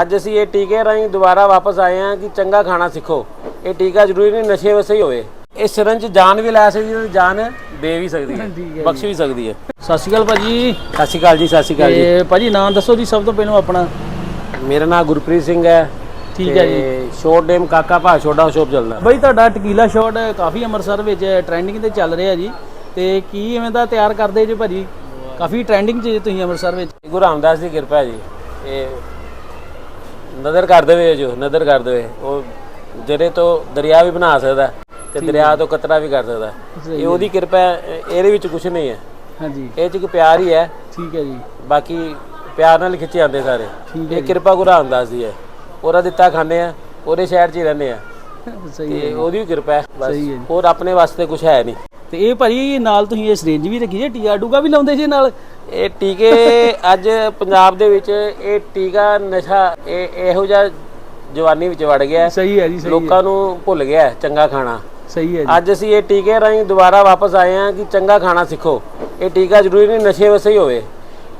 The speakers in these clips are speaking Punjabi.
ਅੱਜ ਅਸੀਂ ਇਹ ਟੀਕੇ ਰਾਹੀਂ ਦੁਬਾਰਾ ਵਾਪਸ ਆਏ ਹਾਂ ਕਿ ਚੰਗਾ ਖਾਣਾ ਸਿੱਖੋ। ਇਹ ਟੀਕਾ ਜ਼ਰੂਰੀ ਨਹੀਂ ਨਸ਼ੇ ਵਸੇ ਹੀ ਹੋਵੇ। ਇਹ ਸਿਰੰਜ ਜਾਨ ਵੀ ਲੈ ਸਕਦੀ ਹੈ ਤੇ ਜਾਨ ਦੇ ਵੀ ਸਕਦੀ ਹੈ ਬਖਸ਼ ਵੀ ਸਕਦੀ ਹੈ। ਸਤਿ ਸ਼੍ਰੀ ਅਕਾਲ ਭਾਜੀ। ਸਤਿ ਸ਼੍ਰੀ ਅਕਾਲ ਜੀ ਸਤਿ ਸ਼੍ਰੀ ਅਕਾਲ ਜੀ। ਤੇ ਭਾਜੀ ਨਾਮ ਦੱਸੋ ਜੀ ਸਭ ਤੋਂ ਪਹਿਲਾਂ ਆਪਣਾ। ਮੇਰਾ ਨਾਮ ਗੁਰਪ੍ਰੀਤ ਸਿੰਘ ਹੈ ਠੀਕ ਹੈ ਜੀ। ਤੇ ਸ਼ੋਰਟ ਨੇਮ ਕਾਕਾ ਭਾ ਛੋਟਾ ਸ਼ੋਪ ਚੱਲਦਾ। ਬਈ ਤੁਹਾਡਾ ਟਕੀਲਾ ਸ਼ਾਟ ਕਾਫੀ ਅੰਮ੍ਰਿਤਸਰ ਵਿੱਚ ਟ੍ਰੈਂਡਿੰਗ ਤੇ ਚੱਲ ਰਿਹਾ ਜੀ। ਤੇ ਕੀ ਐਵੇਂ ਦਾ ਤਿਆਰ ਕਰਦੇ ਜੀ ਭਾਜੀ? ਕਾਫੀ ਟ੍ਰੈਂਡਿੰਗ 'ਚ ਜੀ ਤੁਸੀਂ ਅੰਮ੍ਰਿਤਸਰ ਵਿੱਚ। ਗੁਰੂ ਰਾਮਦਾਸ ਦੀ ਕਿਰਪਾ ਹੈ ਜੀ। ਇਹ ਨਜ਼ਰ ਕਰਦੇ ਹੋਏ ਜੋ ਨਜ਼ਰ ਕਰਦੇ ਹੋਏ ਉਹ ਜਿਹੜੇ ਤੋਂ ਦਰਿਆ ਵੀ ਬਣਾ ਸਕਦਾ ਤੇ ਦਰਿਆ ਤੋਂ ਕਤਰਾ ਵੀ ਕਰ ਸਕਦਾ ਇਹ ਉਹਦੀ ਕਿਰਪਾ ਹੈ ਇਹਦੇ ਵਿੱਚ ਕੁਝ ਨਹੀਂ ਹੈ। ਹਾਂਜੀ। ਇਹ ਚ ਇੱਕ ਪਿਆਰ ਹੀ ਹੈ। ਠੀਕ ਹੈ ਜੀ। ਬਾਕੀ ਪਿਆਰ ਨਾਲ ਖਿੱਚੇ ਜਾਂਦੇ ਸਾਰੇ। ਇਹ ਕਿਰਪਾ ਗੁਰੂ ਰਾਮਦਾਸ ਦੀ ਹੈ। ਉਹਦਾ ਦਿੱਤਾ ਖਾਂਦੇ ਆ ਉਹਦੇ ਸ਼ਹਿਰ 'ਚ ਹੀ ਰਹਿੰਦੇ ਆ। ਸਹੀ ਹੈ ਉਹਦੀ ਕਿਰਪਾ ਹੈ ਬਸ। ਹੋਰ ਆਪਣੇ ਵਾਸਤੇ ਕੁਝ ਹੈ ਨਹੀਂ। ਤੇ ਇਹ ਭਾਜੀ ਨਾਲ ਤੁਸੀਂ ਇਹ ਸਿਰੰਜ ਵੀ ਰੱਖੀ ਹੈ ਟੀਆ ਡੂਗਾ ਵੀ ਲਾਉਂਦੇ ਜੀ ਨਾਲ? ਇਹ ਟੀਕੇ ਅੱਜ ਪੰਜਾਬ ਦੇ ਵਿੱਚ ਇਹ ਟੀਕਾ ਨਸ਼ਾ ਇਹ ਇਹੋ ਜਿਹਾ ਜਵਾਨੀ ਵਿੱਚ ਵੜ ਗਿਆ। ਸਹੀ ਹੈ ਜੀ ਸਹੀ ਲੋਕਾਂ ਨੂੰ ਭੁੱਲ ਗਿਆ ਚੰਗਾ ਖਾਣਾ। ਸਹੀ ਹੈ ਜੀ। ਅੱਜ ਅਸੀਂ ਇਹ ਟੀਕੇ ਰਾਹੀਂ ਦੁਬਾਰਾ ਵਾਪਸ ਆਏ ਹਾਂ ਕਿ ਚੰਗਾ ਖਾਣਾ ਸਿੱਖੋ। ਇਹ ਟੀਕਾ ਜ਼ਰੂਰੀ ਨਹੀਂ ਨਸ਼ੇ ਵਸੇ ਹੀ ਹੋਵੇ।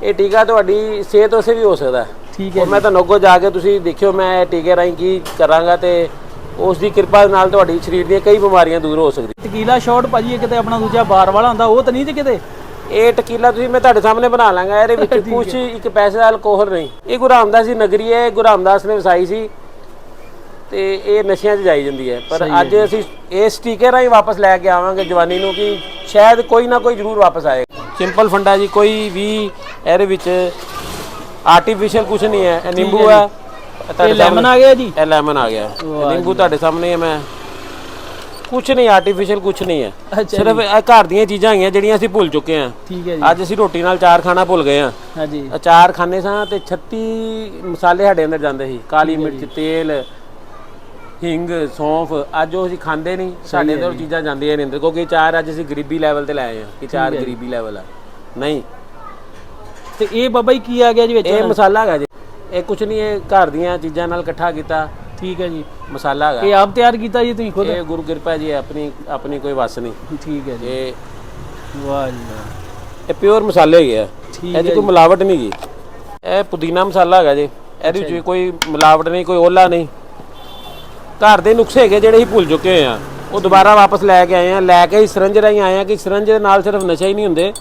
ਇਹ ਟੀਕਾ ਤੁਹਾਡੀ ਸਿਹਤ ਵਸੇ ਵੀ ਹੋ ਸਕਦਾ ਠੀਕ ਹੈ ਮੈਂ ਤੁਹਾਨੂੰ ਅੱਗੋਂ ਜਾ ਕੇ ਤੁਸੀਂ ਦੇਖਿਓ ਮੈਂ ਇਹ ਟੀਕੇ ਰਾਹੀਂ ਕੀ ਕਰਾਂਗਾ ਤੇ ਉਸ ਦੀ ਕਿਰਪਾ ਨਾਲ ਤੁਹਾਡੀ ਸਰੀਰ ਦੀਆਂ ਕਈ ਬਿਮਾਰੀਆਂ ਦੂਰ ਹੋ ਸਕਦੀਆਂ। ਟਕੀਲਾ ਸ਼ਾਟ ਭਾਜੀ ਇਹ ਕਿਤੇ ਆਪਣਾ ਦੂਜਾ ਬਾਰ ਵਾਲਾ ਹੁੰਦਾ ਉਹ ਤਾਂ ਨਹੀਂ ਤੇ ਕਿਤੇ? ਇਹ ਟਕੀਲਾ ਤੁਸੀਂ ਮੈਂ ਤੁਹਾਡੇ ਸਾਹਮਣੇ ਬਣਾ ਲਾਂਗਾ ਇਹਦੇ ਵਿੱਚ ਕੁਝ ਇੱਕ ਪੈਸੇ ਦਾ ਅਲਕੋਹਲ ਨਹੀਂ। ਇਹ ਗੁਰੂ ਰਾਮਦਾਸ ਦੀ ਨਗਰੀ ਹੈ ਗੁਰੂ ਰਾਮਦਾਸ ਨੇ ਵਸਾਈ ਸੀ ਤੇ ਇਹ ਨਸ਼ਿਆਂ 'ਚ ਜਾਈ ਜਾਂਦੀ ਹੈ। ਪਰ ਅੱਜ ਅਸੀਂ ਇਸ ਟੀਕੇ ਰਾਹੀਂ ਵਾਪਸ ਲੈ ਕੇ ਆਵਾਂਗੇ ਜਵਾਨੀ ਨੂੰ ਕਿ ਸ਼ਾਇਦ ਕੋਈ ਨਾ ਕੋਈ ਜ਼ਰੂਰ ਵਾਪਸ ਆਏਗਾ ਸਿੰਪਲ ਫੰਡਾ ਜੀ ਕੋਈ ਵੀ ਇਹਦੇ ਵਿੱਚ ਆਰਟੀਫੀਸ਼ੀਅਲ ਕੁਝ ਨਹੀਂ ਹੈ ਨਿੰਬੂ ਹੈ ਤੁਹਾਡੇ ਲੈਮਨ ਆ ਗਿਆ ਜੀ? ਇਹ ਲੈਮਨ ਆ ਗਿਆ। ਨਿੰਬੂ ਤੁਹਾਡੇ ਸਾਹਮਣੇ ਹੈ ਮੈਂ। ਕੁਝ ਨਹੀਂ ਆਰਟੀਫੀਸ਼ੀਅਲ ਕੁਝ ਨਹੀਂ ਹੈ। ਸਿਰਫ ਇਹ ਘਰ ਦੀਆਂ ਚੀਜ਼ਾਂ ਹੈਗੀਆਂ ਜਿਹੜੀਆਂ ਅਸੀਂ ਭੁੱਲ ਚੁੱਕੇ ਹਾਂ। ਠੀਕ ਹੈ ਜੀ। ਅੱਜ ਅਸੀਂ ਰੋਟੀ ਨਾਲ ਚਾਰ ਖਾਣਾ ਭੁੱਲ ਗਏ ਹਾਂ। ਹਾਂਜੀ। ਅਚਾਰ ਖਾਣੇ ਸਾਂ ਤੇ 36 ਮਸਾਲੇ ਸਾਡੇ ਅੰਦਰ ਜਾਂਦੇ ਸੀ। ਕਾਲੀ ਮਿਰਚ ਤੇਲ ਹਿੰਗ ਸੌਂਫ ਅੱਜ ਉਹ ਅਸੀਂ ਖਾਂਦੇ ਨਹੀਂ। ਸਾਡੇ ਅੰਦਰ ਉਹ ਚੀਜ਼ਾਂ ਜਾਂਦੀਆਂ ਨਹੀਂ ਅੰਦਰ ਕਿਉਂਕਿ ਚਾਰ ਅੱਜ ਅਸੀਂ ਗਰੀਬੀ ਲੈਵਲ ਤੇ ਲਾਏ ਆ ਕਿ ਚਾਰ ਗਰੀਬੀ ਲੈਵਲ ਆ। ਨਹੀਂ। ਤੇ ਇਹ ਬਾਬਾ ਜੀ ਕੀ ਆ ਗਿਆ ਜੀ ਵਿੱਚ? ਇਹ ਮਸਾਲਾ ਹੈਗਾ ਜੀ। ਇਹ ਕੁਝ ਨਹੀਂ ਇਹ ਘਰ ਦੀਆਂ ਚੀਜ਼ਾਂ ਨਾਲ ਇਕੱਠਾ ਕੀਤਾ। ਠੀਕ ਹੈ ਜੀ। ਮਸਾਲਾ ਹੈਗਾ। ਇਹ ਆਪ ਤਿਆਰ ਕੀਤਾ ਜੀ ਤੁਸੀਂ ਖੁਦ? ਇਹ ਗੁਰੂ ਕਿਰਪਾ ਜੀ ਹੈ, ਆਪਣੀ ਆਪਣੀ ਕੋਈ ਵਸ ਨਹੀਂ। ਠੀਕ ਹੈ ਜੀ। ਇਹ ਵਾਹ ਜੀ ਵਾਹ। ਇਹ ਪਿਓਰ ਮਸਾਲੇ ਹੈਗੇ ਆ ਠੀਕ ਇਹਦੀ ਕੋਈ ਮਿਲਾਵਟ ਨਹੀਂ ਗੀ। ਇਹ ਪੁਦੀਨਾ ਮਸਾਲਾ ਹੈਗਾ ਜੀ। ਇਹਦੇ ਵਿੱਚ ਕੋਈ ਮਿਲਾਵਟ ਨਹੀਂ ਕੋਈ ਓਲਾ ਨਹੀਂ। ਘਰ ਦੇ ਨੁਕਸੇ ਹੈਗੇ ਜਿਹੜੇ ਹੀ ਭੁੱਲ ਚੁੱਕੇ ਹੋਏ ਆ ਉਹ ਦੁਬਾਰਾ ਵਾਪਸ ਲੈ ਕੇ ਆਏ ਆ ਲੈ ਕੇ ਹੀ ਸਿਰੰਜ ਰਾਹੀਂ ਆਏ ਆ ਕਿ ਸਿਰੰਜ ਦੇ ਨਾਲ ਸਿਰਫ ਨਸ਼ਾ ਹੀ ਨਹੀਂ ਹੁੰਦੇ।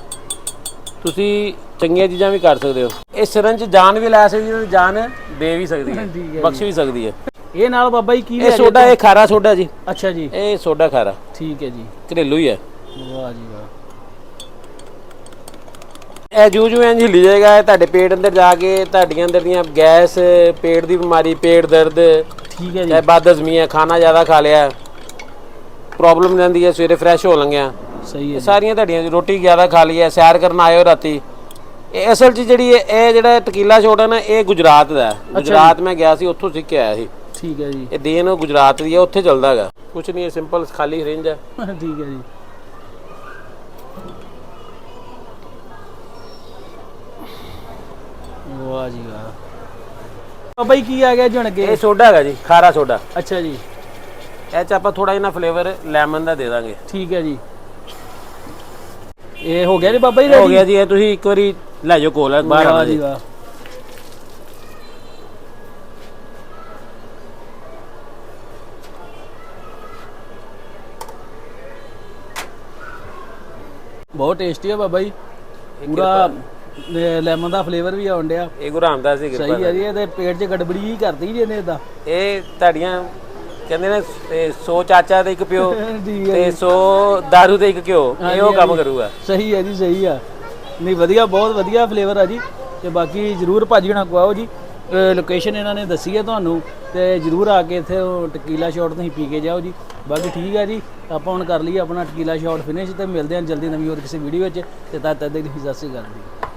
ਤੁਸੀਂ ਚੰਗੀਆਂ ਚੀਜ਼ਾਂ ਵੀ ਕਰ ਸਕਦੇ ਹੋ। ਇਹ ਸਿਰੰਜ ਜਾਨ ਵੀ ਲੈ ਸਕਦੀ ਹੈ ਤੇ ਜਾਨ ਦੇ ਵੀ ਸਕਦੀ ਹੈ। ਠੀਕ ਹੈ ਬਖਸ਼ ਵੀ ਸਕਦੀ ਹੈ। ਇਹ ਨਾਲ ਬਾਬਾ ਜੀ ਕੀ ਇਹ? ਸੋਡਾ ਇਹ ਖਾਰਾ ਸੋਡਾ ਜੀ। ਅੱਛਾ ਜੀ। ਇਹ ਸੋਡਾ ਖਾਰਾ। ਠੀਕ ਹੈ ਜੀ। ਘਰੇਲੂ ਹੀ ਹੈ। ਵਾਹ ਜੀ ਵਾਹ। ਇਹ ਜੂ ਜੂ ਇੰਜ ਹਿੱਲੀ ਜਾਏਗਾ ਇਹ ਤੁਹਾਡੇ ਪੇਟ ਅੰਦਰ ਜਾ ਕੇ ਤੁਹਾਡੀਆਂ ਅੰਦਰ ਦੀਆਂ ਗੈਸ ਪੇਟ ਦੀ ਬਿਮਾਰੀ ਪੇਟ ਦਰਦ ਠੀਕ ਹੈ ਜੀ। ਚਾਹੇ ਬਦਹਜ਼ਮੀ ਹੈ ਖਾਣਾ ਜ਼ਿਆਦਾ ਖਾ ਲਿਆ। ਪ੍ਰੋਬਲਮ ਰਹਿੰਦੀ ਹੈ ਸਵੇਰੇ ਫਰੈਸ਼ ਹੋ ਲੰਗਿਆ ਸਹੀ ਹੈ ਸਾਰੀਆਂ ਤੁਹਾਡੀਆਂ ਰੋਟੀ ਜ਼ਿਆਦਾ ਖਾ ਲਈ ਹੈ ਸੈਰ ਕਰਨ ਆਏ ਹੋ ਰਾਤੀ। ਇਹ ਅਸਲ 'ਚ ਜਿਹੜੀ ਇਹ ਇਹ ਜਿਹੜਾ ਟਕੀਲਾ ਛੋੜਾ ਨਾ ਇਹ ਗੁਜਰਾਤ ਦਾ ਹੈ। ਗੁਜਰਾਤ ਮੈਂ ਗਿਆ ਸੀ ਉੱਥੋਂ ਸਿੱਖ ਕੇ ਆਇਆ ਸੀ। ਠੀਕ ਹੈ ਜੀ। ਇਹ ਦੇਨ ਗੁਜਰਾਤ ਦੀ ਹੈ ਉੱਥੇ ਚੱਲਦਾ ਹੈਗਾ। ਕੁਝ ਨਹੀਂ ਇਹ ਸਿੰਪਲ ਖਾਲੀ ਰਿੰਜ ਹੈ। ਠੀਕ ਹੈ ਜੀ। ਵਾਹ ਜੀ ਵਾਹ। ਬਾਬਾ ਜੀ ਕੀ ਆ ਗਿਆ ਜੀ ਅੱਗੇ ਇਹ ਸੋਡਾ ਹੈਗਾ ਜੀ ਖਾਰਾ ਸੋਡਾ। ਅੱਛਾ ਜੀ। ਇਹ 'ਚ ਆਪਾਂ ਥੋੜਾ ਜਿਹਾ ਫਲੇਵਰ ਲੈਮਨ ਦਾ ਦੇ ਦਾਂਗੇ। ਠੀਕ ਹੈ ਜੀ। ਇਹ ਹੋ ਗਿਆ ਜੀ ਬਾਬਾ ਜੀ ਹੋ ready? ਗਿਆ ਜੀ ਇਹ ਤੁਸੀਂ ਇੱਕ ਵਾਰੀ ਲੈ ਜਾਓ ਕੋਲ ਬਾਹਰ ਵਾਹ ਜੀ ਜੀ। ਵਾਹ। ਬਹੁਤ ਟੇਸਟੀ ਹੈ ਬਾਬਾ ਜੀ। ਪੂਰਾ ਲੈਮਨ ਦਾ ਫਲੇਵਰ ਵੀ ਆਉਣ ਡਿਆ। ਇਹ ਗੁਰੂ ਰਾਮਦਾਸ ਦੀ ਕਿਰਪਾ ਸਹੀ ਹੈ ਜੀ ਇਹਦੇ ਪੇਟ 'ਚ ਗੜਬੜੀ ਹੀ ਕਰਦੀ ਜੀ ਇਹਨੇ ਇਦਾਂ ਇਹ ਤੁਹਾਡੀਆਂ ਕਹਿੰਦੇ ਨੇ 100 ਚਾਚਾ ਤੇ ਇੱਕ ਪਿਓ ਤੇ 100 ਦਾਰੂ ਤੇ ਇੱਕ ਘਿਓ ਇਹ ਉਹ ਕੰਮ ਕਰੂਗਾ। ਸਹੀ ਹੈ ਜੀ ਸਹੀ ਆ। ਨਹੀਂ ਵਧੀਆ ਬਹੁਤ ਵਧੀਆ ਫਲੇਵਰ ਆ ਜੀ। ਤੇ ਬਾਕੀ ਜਰੂਰ ਭਾਜੀ ਹੁਣਾਂ ਕੋ ਆਓ ਜੀ ਲੋਕੇਸ਼ਨ ਇਹਨਾਂ ਨੇ ਦੱਸੀ ਹੈ ਤੁਹਾਨੂੰ ਤੇ ਜਰੂਰ ਆ ਕੇ ਇੱਥੇ ਉਹ ਟਕੀਲਾ ਸ਼ਾਟ ਤੁਸੀਂ ਪੀ ਕੇ ਜਾਓ ਜੀ। ਬਾਕੀ ਠੀਕ ਹੈ ਜੀ ਆਪਾਂ ਹੁਣ ਕਰ ਲਈਏ ਆਪਣਾ ਟਕੀਲਾ ਸ਼ਾਟ ਫਿਨਿਸ਼ ਤੇ ਮਿਲਦੇ ਹਾਂ ਜਲਦੀ ਨਵੀਂ ਹੋਰ ਕਿਸੇ ਵੀਡੀਓ ਵਿੱਚ। ਤੇ ਤਦ ਤੱਕ ਦੇ ਲਈ ਸਤਿ ਸ਼੍ਰੀ ਅਕਾਲ ਜੀ।